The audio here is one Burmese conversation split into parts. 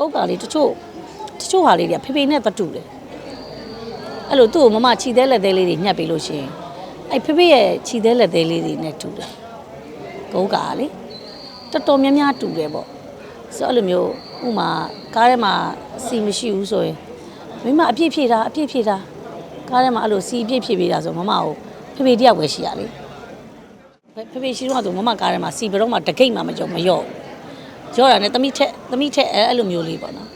ကုတ်ကလေးတချို့တချို့ဟာလေးတွေကဖေဖေနဲ့တတူတယ်အဲ့လိုသူ့ကိုမမခြိသေးလက်သေးလေးတွေညှက်ပေးလို့ရှိရင်အဲ့ဖေဖေရဲ့ခြိသေးလက်သေးလေးတွေနဲ့တူတယ်ကုတ်ကလေတော်တော်များများတူတယ်ပေါ့ဆိုတော့အဲ့လိုမျိုးဥမာကားထဲမှာစီမရှိဘူးဆိုရင်မိမအပြည့်ဖြည့်တာအပြည့်ဖြည့်တာကားထဲမှာအဲ့လိုစီအပြည့်ဖြည့်ပေးတာဆိုမမကိုဖေဖေတယောက်ပဲရှိရလေဖေဖေရှိတော့ဆိုမမကားထဲမှာစီဘယ်တော့မှတကိတ်မှမကြုံမရော့ဘူး ကြောတာနဲ့တမိထက်တမိထက်အဲအဲ့လိုမျိုးလေးပေါ့နော်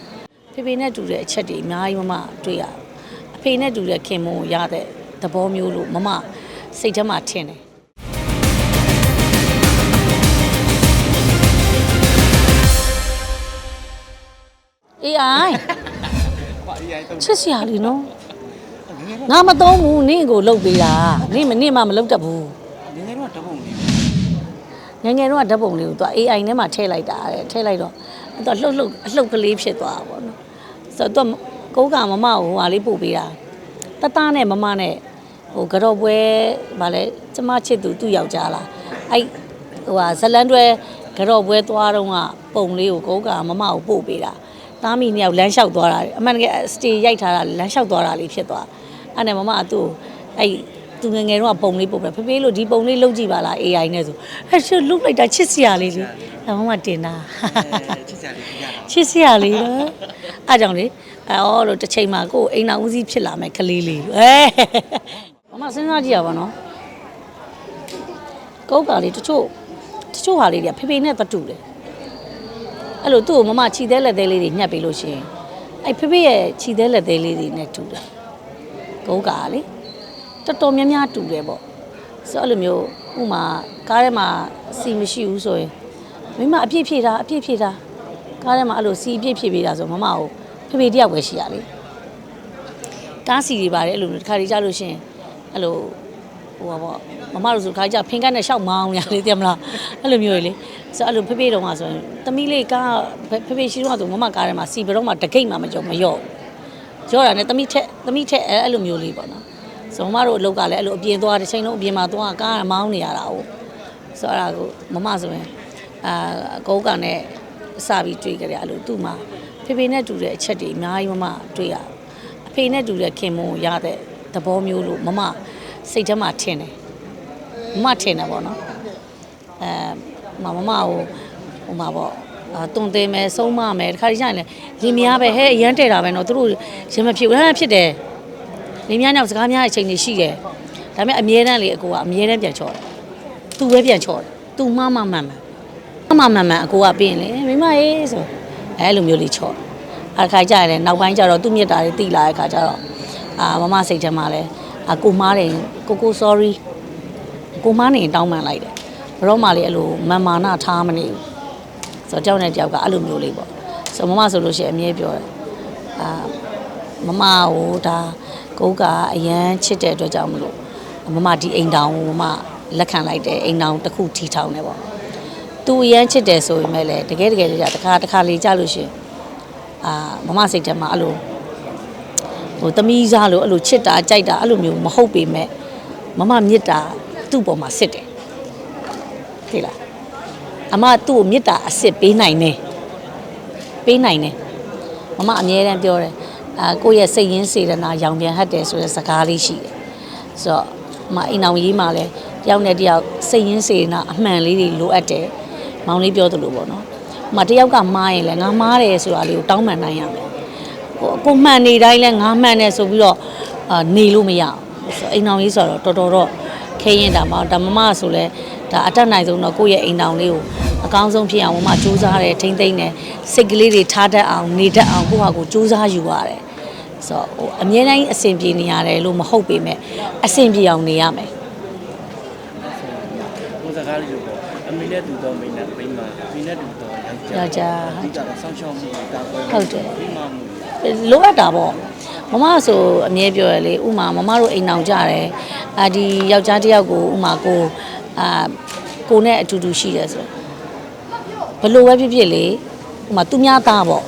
ဖေဖေနဲ့တူတဲ့အချက်တွေအများကြီးမမတွေ့ရအဖေနဲ့တူတဲ့ခင်မုံရတဲ့သဘောမျိုးလို့မမစိတ်ထဲမှာထင်တယ်အေးအိုင်ချစ်စရာလီနော်ငါမသုံးဘူးနင့်ကိုလှုပ်ပေးတာနင့်မနင့်မှမလှုပ်တတ်ဘူးငယ်ငယ်တော့တပုံလေး ငယ်ငယ်တော့ဓာတ်ပုံလေးကိုသူ AI နဲ့မှထည့်လိုက်တာတဲ့ထည့်လိုက်တော့သူလှုပ်လှုပ်အလှုပ်ကလေးဖြစ်သွားတာပေါ့နော်ဆိုတော့သူကုန်းကမမကိုဟိုဟာလေးပို့ပေးတာတသားနဲ့မမနဲ့ဟိုကတော့ပွဲဗာလဲကျမချစ်သူသူ့ယောက်ျားလားအဲ့ဟိုဟာဇလန်တွဲကတော့ပွဲသွားတော့ကပုံလေးကိုကုန်းကမမကိုပို့ပေးတာသားမိနှစ်ယောက်လမ်းလျှောက်သွားတာအမှန်တကယ်စတေရိုက်ထားတာလမ်းလျှောက်သွားတာလေးဖြစ်သွားအဲ့နဲ့မမကသူ့ကိုအဲ့ သူငယ်ငယ်တော့ပုံလေးပို့ပြဖေဖေလို့ဒီပုံလေးလုပ်ကြည့်ပါလား AI နဲ့ဆိုအဲ့ရှုလုတ်လိုက်တာချစ်စရာလေးလေအမမတင်တာချစ်စရာလေးပြရတာချစ်စရာလေးတော့အားကြောင့်လေအော်လို့တစ်ချိန်မှာကိုယ်အိမ်တော်ဦးစီးဖြစ်လာမယ်ကလေးလေးအဲမမစဉ်းစားကြည့်ရပါတော့ကုတ်ကလေးတချို့တချို့ဟာလေးတွေကဖေဖေနဲ့တတူတယ်အဲ့လိုသူ့ကိုမမခြိသေးလက်သေးလေးတွေညှက်ပေးလို့ရှိရင်အဲ့ဖေဖေရဲ့ခြိသေးလက်သေးလေးတွေနဲ့တူတယ်ကုတ်ကလေ တော်တော်များများတူတယ်ပေါ့ဆိုတော့အဲ့လိုမျိုးဥမာကားထဲမှာစီမရှိဘူးဆိုရင်မိမအပြည့်ဖြည့်တာအပြည့်ဖြည့်တာကားထဲမှာအဲ့လိုစီအပြည့်ဖြည့်ပေးတာဆိုမမကိုဖေဖေတယောက်ပဲရှိရလေတားစီတွေပါတယ်အဲ့လိုမျိုးတစ်ခါတည်းကြလို့ရှရင်အဲ့လိုဟိုပါပေါ့မမတို့ဆိုခါကြဖင်ကတ်နဲ့ရှောက်မောင်းနေရလေသိမလားအဲ့လိုမျိုးလေဆိုတော့အဲ့လိုဖေဖေတုံးကဆိုရင်သမီးလေးကားဖေဖေရှိတော့ကဆိုမမကားထဲမှာစီဘယ်တော့မှတကိတ်မှမကြုံမရော့ဘူးကြောတာနဲ့သမီးထက်သမီးထက်အဲ့အဲ့လိုမျိုးလေးပေါ့နော် ဆိုမတို့အလုပ်ကလည်းအဲ့လိုအပြင်သွားတစ်ချိန်လုံးအပြင်မှာသွားကားမောင်းနေရတာ哦ဆိုတော့အဲ့ဒါကိုမမဆိုရင်အာအကုန်းကနဲ့စပြီးတွေ့ကြတယ်အဲ့လိုသူ့မှာဖေဖေနဲ့တူတဲ့အချက်တွေအများကြီးမမတွေ့ရအဖေနဲ့တူတဲ့ခင်မုံရတဲ့သဘောမျိုးလို့မမစိတ်ထဲမှာထင်တယ်မမထင်တယ်ပေါ့နော်အဲမမမကိုဟိုမှာပေါ့အာတုံသေးမယ်ဆုံးမမယ်တခါတည်းကျရင်လေလင်မယားပဲဟဲ့အရန်တဲတာပဲနော်သူတို့ရင်မဖြစ်ဘူးဟဲ့ဖြစ်တယ်။ နေများနောက်စကားများအချိန်တွေရှိတယ်။ဒါပေမဲ့အမြဲတမ်းလေအကိုကအမြဲတမ်းပြန်ချော်တယ်။ तू ပဲပြန်ချော်တယ်။ तू မမမှန်မှန်။မမမှန်မှန်အကိုကပြင်းလေမိမရေးဆိုအဲလိုမျိုးလေးချော်တယ်။အခါကြရတယ်နောက်ပိုင်းကျတော့သူ့မြတ်တာတွေတိလာတဲ့အခါကျတော့အာမမစိတ်ထဲမှာလဲအကိုမားတယ်ကိုကို sorry ကိုမားနေတောင်းပန်လိုက်တယ်။ဘရောမှလေအဲ့လိုမန်မာနာထားမနေဘူး။ဆိုတော့ကြောက်တဲ့ကြောက်ကအဲ့လိုမျိုးလေးပေါ့။ဆိုတော့မမဆိုလို့ရှိရင်အမြဲပြောတယ်။အာမမဟိုဒါ ကိုးကအရန်ချစ်တဲ့အတွက်ကြောင့်မလို့မမဒီအိမ်တောင်ကိုမမလက်ခံလိုက်တယ်အိမ်တောင်တစ်ခုထီထောင်တယ်ပေါ့သူအရန်ချစ်တယ်ဆိုရင်လည်းတကယ်တကယ်ကြတခါတခါလေးကြလို့ရှရင်အာမမစိတ်ထဲမှာအဲ့လိုဟိုသမီးစားလို့အဲ့လိုချစ်တာကြိုက်တာအဲ့လိုမျိုးမဟုတ်ပေမဲ့မမမြစ်တာသူ့ပေါ်မှာစစ်တယ်သိလားအမသူ့ကိုမြစ်တာအစစ်ပေးနိုင်တယ်ပေးနိုင်တယ်မမအမြဲတမ်းပြောတယ် အာကိုယ့်ရဲ့စိတ်ရင်းစေတနာရောင်ပြန်ဟတ်တယ်ဆိုတဲ့စကားလေးရှိတယ်ဆိုတော့မအိမ်အောင်ရေးမှာလဲတယောက်နဲ့တယောက်စိတ်ရင်းစေတနာအမှန်လေးတွေလိုအပ်တယ်မောင်လေးပြောသလိုပေါ့နော်မတယောက်ကမားရင်လဲငါမားတယ်ဆိုတာလေးကိုတောင်းပန်နိုင်ရမယ်ကိုကိုမှန်နေတိုင်းလဲငါမှန်တယ်ဆိုပြီးတော့အာနေလို့မရဘူးဆိုတော့အိမ်အောင်ရေးဆိုတော့တော်တော်တော့ခဲရင်တာမဒါမမဆိုလဲဒါအတက်နိုင်ဆုံးတော့ကိုယ့်ရဲ့အိမ်အောင်လေးကိုအကောင်းဆုံးဖြစ်အောင်မမစူးစမ်းတယ်ထိမ့်သိမ့်တယ်စိတ်ကလေးတွေထားတတ်အောင်နေတတ်အောင်ကိုယ့်ဟာကိုယ်စူးစမ်းယူရတယ် ဆိုတော့ဟိုအမြဲတမ်းအဆင်ပြေနေရတယ်လို့မဟုတ်ပေမဲ့အဆင်ပြေအောင်နေရမယ်ဘုစကားလေးဆိုပေါ့အမေနဲ့တူတော့မိန်းနဲ့မိန်းမအမေနဲ့တူတော့ယောက်ျားယောက်ျားဒီကတော့ဆောင်းရှောင်းမှုတာပွဲဟုတ်တယ်မိန်းမမှုလိုအပ်တာပေါ့မမဆိုအမြဲပြောရလေဥမာမမတို့အိမ်အောင်ကြတယ်အာဒီယောက်ျားတစ်ယောက်ကိုဥမာကိုအာကိုနဲ့အတူတူရှိတယ်ဆိုဘလို့ပဲဖြစ်ဖြစ်လေဥမာသူများသားပေါ့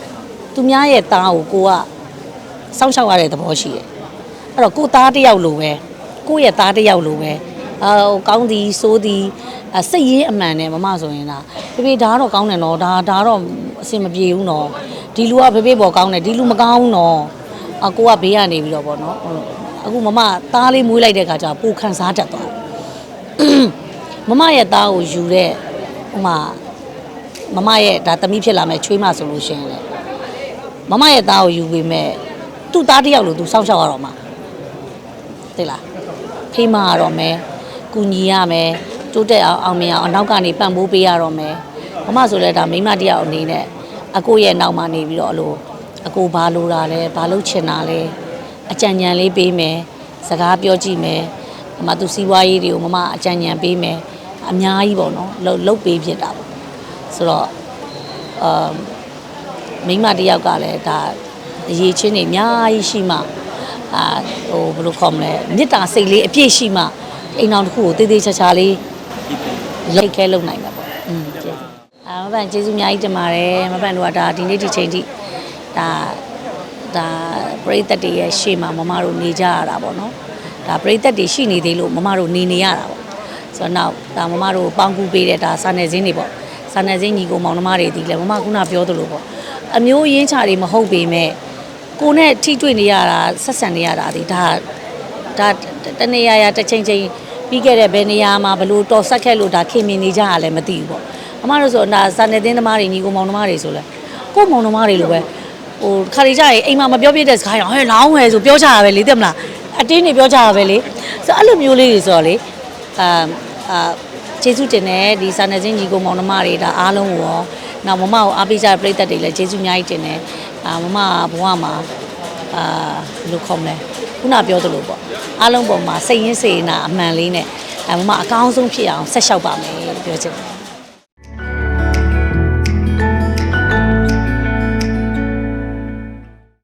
သူများရဲ့သားကိုကိုက စောင့်ရှောက်ရတဲ့သဘောရှိတယ်အဲ့တော့ကိုသားတစ်ယောက်လိုပဲကိုရဲ့သားတစ်ယောက်လိုပဲအာဟိုကောင်းသည်စိုးသည်အစိတ်ရင်းအမှန်နဲ့မမဆိုရင်လားဖေဖေဒါကတော့ကောင်းတယ်နော်ဒါဒါတော့အဆင်မပြေဘူးနော်ဒီလူကဖေဖေပေါ်ကောင်းတယ်ဒီလူမကောင်းဘူးနော်အကိုကဘေးကနေပြီးတော့ဗောနော်ဟုတ်အခုမမသားလေးမွေးလိုက်တဲ့ခါကျတော့ပူခံစားတတ်သွားတယ်မမရဲ့သားကိုယူတဲ့ဟိုမှာမမရဲ့ဒါသမီးဖြစ်လာမဲ့ချွေးမဆိုလို့ရှိရင်လေမမရဲ့သားကိုယူပြီးမဲ့ သူ့သားတစ်ယောက်လို့သူစောင့်ရှောက်ရတော့မှာသိလားဖေးမရတော့မယ်ကူညီရမယ်တိုးတက်အောင်အောင်မြင်အောင်အနောက်ကနေပံ့ပိုးပေးရတော့မယ်မမဆိုလဲဒါမိန်းမတစ်ယောက်အနေနဲ့အကိုရဲ့နောက်မှာနေပြီးတော့အလိုအကိုဘာလိုတာလဲဘာလုပ်ချင်တာလဲအကြံဉာဏ်လေးပေးမယ်စကားပြောကြည့်မယ်အမသူစီးပွားရေးတွေကိုမမအကြံဉာဏ်ပေးမယ်အများကြီးပေါ့နော်လှုပ်လှုပ်ပေးဖြစ်တာပေါ့ဆိုတော့အာမိန်းမတစ်ယောက်ကလည်းဒါ အရေးချင်းတွေအများကြီးရှိမှအာဟိုဘယ်လိုခေါ်မလဲမေတ္တာစိတ်လေးအပြည့်ရှိမှအိမ်အောင်တစ်ခုကိုတေးသေးချာချာလေးလိုက်ခဲလုံနိုင်မှာပေါ့อืมကျေးဇူးအာမပန်ကျေးဇူးအများကြီးတင်ပါတယ်မပန်တို့ကဒါဒီနေ့ဒီချိန်ထိဒါဒါပရိသတ်တွေရဲ့ရှေ့မှာမမတို့နေကြရတာပေါ့နော်ဒါပရိသတ်တွေရှိနေသေးလို့မမတို့နေနေရတာပေါ့ဆိုတော့နောက်ဒါမမတို့ပေါင်းကူပေးတဲ့ဒါစာနယ်ဇင်းတွေပေါ့စာနယ်ဇင်းညီကိုမောင်နှမတွေဒီလဲမမခုနပြောသလိုပေါ့အမျိုးရင်းချတွေမဟုတ်ပေမဲ့ ကိုနဲ့ထိတွေ့နေရတာဆက်ဆံနေရတာဒီဒါဒါတနေရာရာတစ်ချိန်ချိန်ပြီးခဲ့တဲ့ဘယ်နေရာမှာဘလို့တော်ဆက်ခဲ့လို့ဒါခင်မင်နေကြရလဲမသိဘူးပေါ့အမတို့ဆိုဒါစာနယ်တင်းသမားတွေညီကိုမောင်သမားတွေဆိုလဲကို့မောင်သမားတွေလိုပဲဟိုခါရီကြရင်အိမ်မှာမပြောပြတဲ့စကားရောဟဲ့လောင်းဝယ်ဆိုပြောကြရပဲလေသိမလားအတင်းနေပြောကြရပဲလေဆိုအဲ့လိုမျိုးလေးတွေဆိုတော့လေအာအာကျေးဇူးတင်တယ်ဒီစာနယ်ချင်းညီကိုမောင်နှမတွေဒါအားလုံးကိုရောနောက်မမကိုအားပေးကြတဲ့ပြည်သက်တွေလည်းကျေးဇူးအများကြီးတင်တယ် အာမမဘဝမှာအာဘယ်လိုခေါ်မလဲခုနပြောသလိုပေါ့အားလုံးပေါ်မှာစိတ်ရင်းစေနာအမှန်လေးနဲ့အမမအကောင်းဆုံးဖြစ်အောင်ဆက်လျှောက်ပါမယ်လို့ပြောချင်တယ်